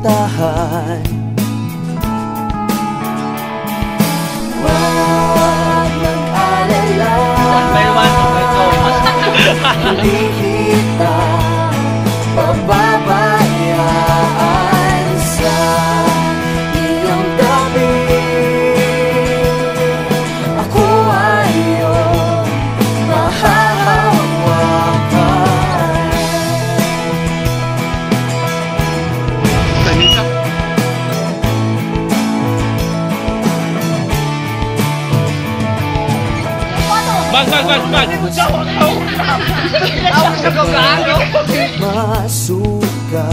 kakantahan Huwag mag-alala. Number one, number Vâng, vâng, vâng, vâng. Ông không có cá đâu Masuka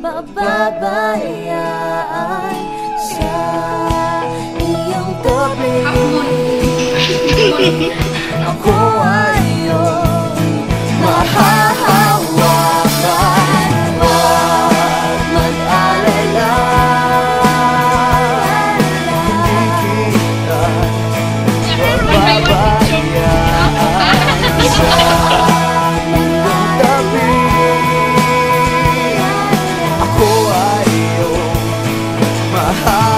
pababayaan sa iyong tabi. Ah. Ako ay heart.